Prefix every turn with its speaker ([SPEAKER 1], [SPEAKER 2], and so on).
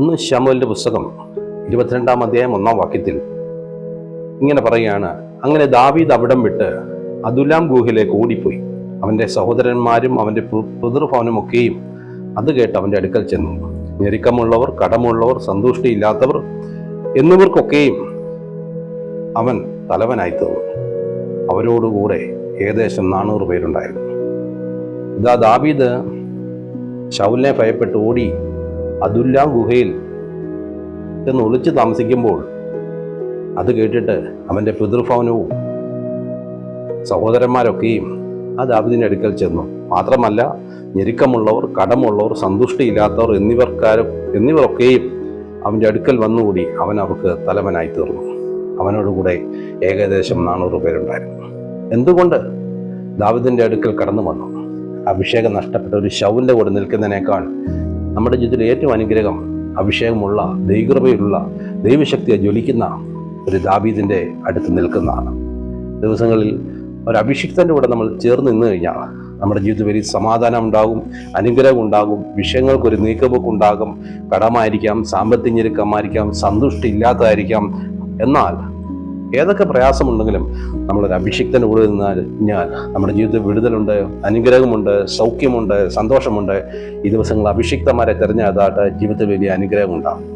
[SPEAKER 1] ഒന്ന് ശമുവലിൻ്റെ പുസ്തകം ഇരുപത്തിരണ്ടാം അധ്യായം ഒന്നാം വാക്യത്തിൽ ഇങ്ങനെ പറയുകയാണ് അങ്ങനെ ദാവീദ് അവിടം വിട്ട് അതുലാം ഗുഹയിലേക്ക് ഓടിപ്പോയി അവൻ്റെ സഹോദരന്മാരും അവൻ്റെ ഒക്കെയും അത് കേട്ട് അവൻ്റെ അടുക്കൽ ചെന്നു ഞെരുക്കമുള്ളവർ കടമുള്ളവർ സന്തുഷ്ടിയില്ലാത്തവർ എന്നിവർക്കൊക്കെയും അവൻ തലവനായി തീർന്നു അവരോടുകൂടെ ഏകദേശം നാനൂറ് പേരുണ്ടായിരുന്നു ഇതാ ദാവീദ് ഷൗലിനെ ഭയപ്പെട്ട് ഓടി അതുല്ല ഗുഹയിൽ എന്ന് ഒളിച്ച് താമസിക്കുമ്പോൾ അത് കേട്ടിട്ട് അവൻ്റെ പിതൃഭവനവും സഹോദരന്മാരൊക്കെയും ആ ദാവിദിൻ്റെ അടുക്കൽ ചെന്നു മാത്രമല്ല ഞെരുക്കമുള്ളവർ കടമുള്ളവർ സന്തുഷ്ടിയില്ലാത്തവർ എന്നിവർക്കാരും എന്നിവരൊക്കെയും അവൻ്റെ അടുക്കൽ വന്നുകൂടി അവൻ അവർക്ക് തലവനായി തീർന്നു അവനോടുകൂടെ ഏകദേശം നാനൂറ് പേരുണ്ടായിരുന്നു എന്തുകൊണ്ട് ദാവിദിൻ്റെ അടുക്കൽ കടന്നു വന്നു അഭിഷേകം നഷ്ടപ്പെട്ട ഒരു ശൗവിൻ്റെ കൂടെ നിൽക്കുന്നതിനേക്കാൾ നമ്മുടെ ജീവിതത്തിൽ ഏറ്റവും അനുഗ്രഹം അഭിഷേകമുള്ള ദൈവകൃപയുള്ള ദൈവശക്തിയെ ജ്വലിക്കുന്ന ഒരു ദാബീദിൻ്റെ അടുത്ത് നിൽക്കുന്നതാണ് ദിവസങ്ങളിൽ ഒരു അഭിഷിക്തൻ്റെ കൂടെ നമ്മൾ ചേർന്ന് നിന്ന് കഴിഞ്ഞാൽ നമ്മുടെ ജീവിതത്തിൽ വലിയ സമാധാനം ഉണ്ടാകും അനുഗ്രഹം ഉണ്ടാകും വിഷയങ്ങൾക്കൊരു നീക്കമൊക്കെ ഉണ്ടാകും കടമായിരിക്കാം സാമ്പത്തിക ഞെരുക്കമായിരിക്കാം സന്തുഷ്ടി ഇല്ലാത്തതായിരിക്കാം എന്നാൽ ഏതൊക്കെ പ്രയാസമുണ്ടെങ്കിലും നമ്മളൊരു അഭിഷിക്തൻ്റെ കൂടെ നിന്നാൽ ഞാൻ നമ്മുടെ ജീവിതത്തിൽ വിടുതലുണ്ട് അനുഗ്രഹമുണ്ട് സൗഖ്യമുണ്ട് സന്തോഷമുണ്ട് ഈ ദിവസങ്ങൾ അഭിഷിക്തന്മാരെ തിരഞ്ഞെടുത്തായിട്ട് ജീവിതത്തിൽ വലിയ അനുഗ്രഹം ഉണ്ടാകും